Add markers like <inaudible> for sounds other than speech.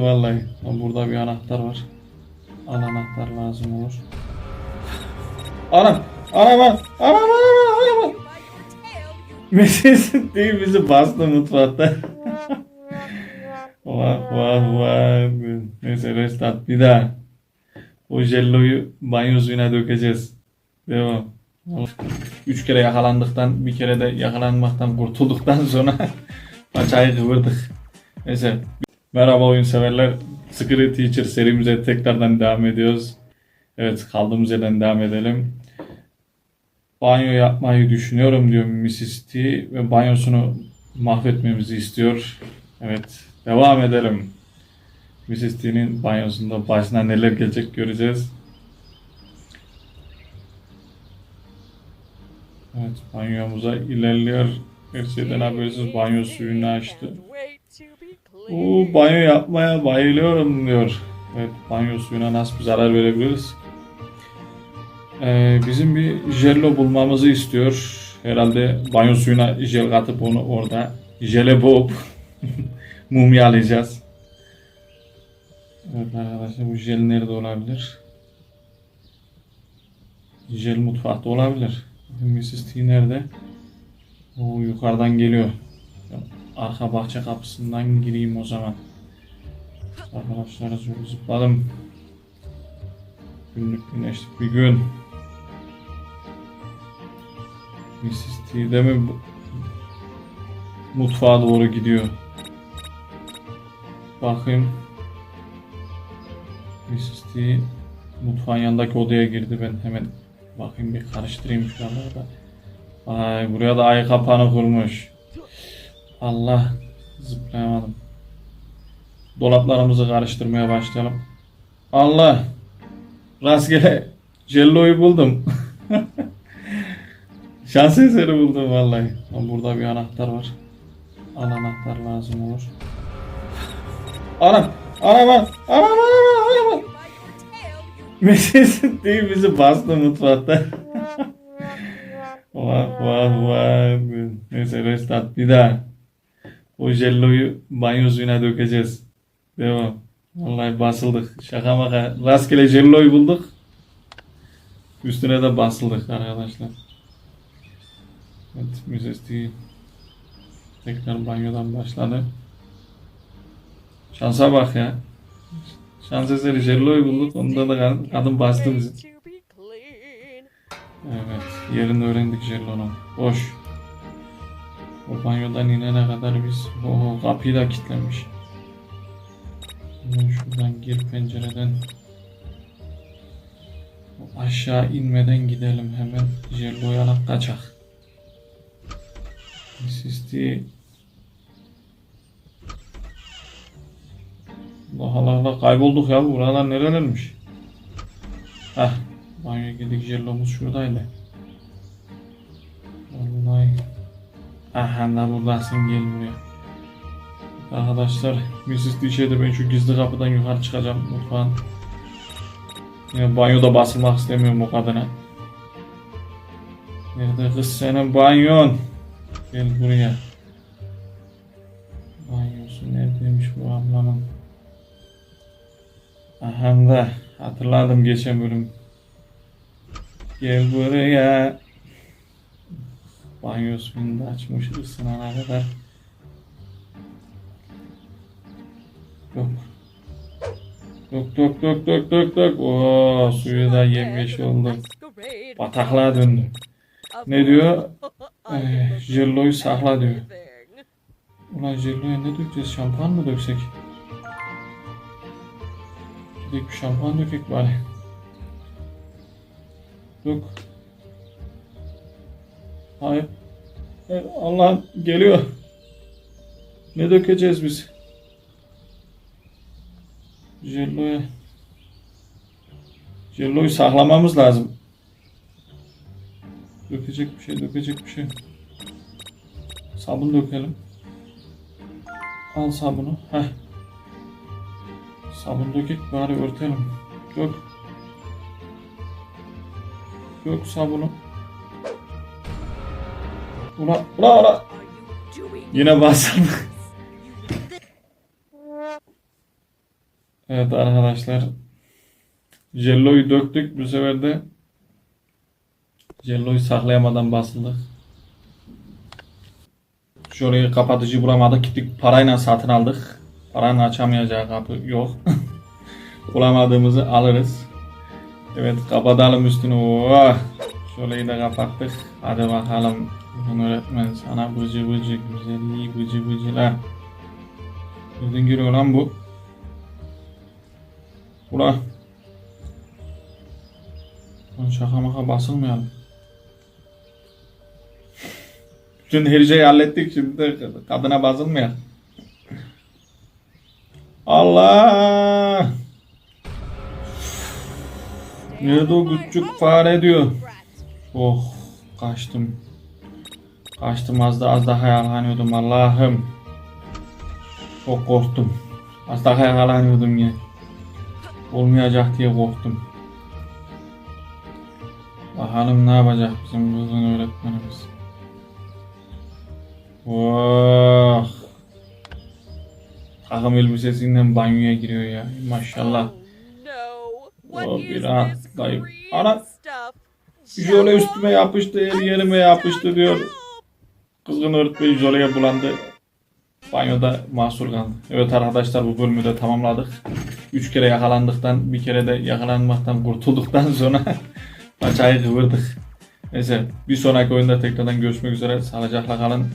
buldum vallahi. Burada bir anahtar var. An anahtar lazım olur. Anam! Anam! Anam! Anam! anam. Mesut değil bizi bastı mutfakta. <laughs> vah vah vah. Neyse restart bir daha. O jelloyu banyo suyuna dökeceğiz. Devam. Üç kere yakalandıktan, bir kere de yakalanmaktan kurtulduktan sonra <laughs> paçayı kıvırdık. Neyse. Merhaba oyun severler. Secret Teacher serimize tekrardan devam ediyoruz. Evet kaldığımız yerden devam edelim. Banyo yapmayı düşünüyorum diyor Mrs. T ve banyosunu mahvetmemizi istiyor. Evet devam edelim. Mrs. T'nin banyosunda başına neler gelecek göreceğiz. Evet banyomuza ilerliyor. Her şeyden habersiz banyo suyunu açtı. Oo, banyo yapmaya bayılıyorum diyor. Evet banyo suyuna nasıl bir zarar verebiliriz? Ee, bizim bir jello bulmamızı istiyor. Herhalde banyo suyuna jel katıp onu orada jele boğup <laughs> mumyalayacağız. Evet arkadaşlar bu jel nerede olabilir? Jel mutfakta olabilir. Mrs. T nerede? O yukarıdan geliyor. Arka bahçe kapısından gireyim o zaman. Arkadaşlar şöyle zıpladım. Günlük güneşlik bir gün. Mrs. T mi mutfağa doğru gidiyor? Bakayım. Mrs. T mutfağın yanındaki odaya girdi. Ben hemen bakayım bir karıştırayım şuraları da. Ay buraya da ay kapağını kurmuş. Allah zıplayamadım. Dolaplarımızı karıştırmaya başlayalım. Allah rastgele jelloyu buldum. <laughs> Şans eseri buldum vallahi. Burada bir anahtar var. An anahtar lazım olur. Anam! Anam! Anam! Anam! anam. Mesut <laughs> değil bizi bastı mutfakta. <laughs> vah vah vah. Neyse restart bir daha. O jelloyu banyo suyuna dökeceğiz. Devam. Vallahi basıldık. Şaka maka. Rastgele jelloyu bulduk. Üstüne de basıldık arkadaşlar. Evet. T tekrar banyodan başladı. Şansa bak ya. Şans eseri jelloyu bulduk. Onda da kadın- kadın bastı bizi. Evet, yerini öğrendik Jello'nun. Boş. O banyodan inene kadar biz o kapıyı da kilitlemiş. Şuradan gir pencereden. Aşağı inmeden gidelim hemen Jello'ya alıp kaçak. Sisti Allah Allah kaybolduk ya buralar nerelermiş? Heh banyoya girdik Jello'muz şuradaydı. Vallahi Aha da buradasın gel buraya. Arkadaşlar Mrs. Dişe'de ben şu gizli kapıdan yukarı çıkacağım mutfağın. Yine banyoda basılmak istemiyorum o kadına. Nerede kız senin banyon? Gel buraya. Banyosu neredeymiş bu ablanın? Aha da hatırladım geçen bölüm. Gel buraya. Banyo suyunu da açmış ısınana kadar. Yok. Yok yok yok yok yok yok. Oo suyu da yemyeşil oldu. Bataklığa döndü. Ne diyor? Ee, jelloyu sakla diyor. Ulan jelloya ne dökeceğiz? Şampuan mı döksek? Gidelim şampuan dökek bari. Dök. Hayır. Allah geliyor. Ne dökeceğiz biz? Jello'ya. Jello'yu saklamamız lazım. Dökecek bir şey, dökecek bir şey. Sabun dökelim. Al sabunu. Heh. Sabun dökek bari örtelim. Dök. Dök sabunu. Ula ula ula. Yine bastırdık. <laughs> Evet arkadaşlar. Jello'yu döktük. Bu sefer de Jello'yu saklayamadan basıldık. Şurayı kapatıcı bulamadık. Gittik parayla satın aldık. Paranın açamayacağı kapı yok. <laughs> Bulamadığımızı alırız. Evet kapatalım üstünü. Oh! Şurayı da kapattık. Hadi bakalım. Bunu öğretmen sana bıcı bıcı güzelliği bıcı bıcılar. Nereden giriyor lan bu? Ula. Lan şaka maka basılmayalım. Bütün her şeyi hallettik şimdi kadına basılmayalım. Allah! Nerede o küçük fare diyor. Oh kaçtım. Kaçtım az da az daha yakalanıyordum Allah'ım. Çok korktum. Az daha yakalanıyordum ya. Olmayacak diye korktum. Bakalım ne yapacak bizim kızın öğretmenimiz. Oh. Takım elbisesinden banyoya giriyor ya. Maşallah. No. Oh, bir Ana. Jöle üstüme yapıştı, her yerime yapıştı diyor. Kızgın öğretmen jöleye bulandı. Banyoda mahsur kaldı. Evet arkadaşlar bu bölümü de tamamladık. Üç kere yakalandıktan, bir kere de yakalanmaktan kurtulduktan <laughs> sonra paçayı kıvırdık. Neyse bir sonraki oyunda tekrardan görüşmek üzere. Sağlıcakla kalın.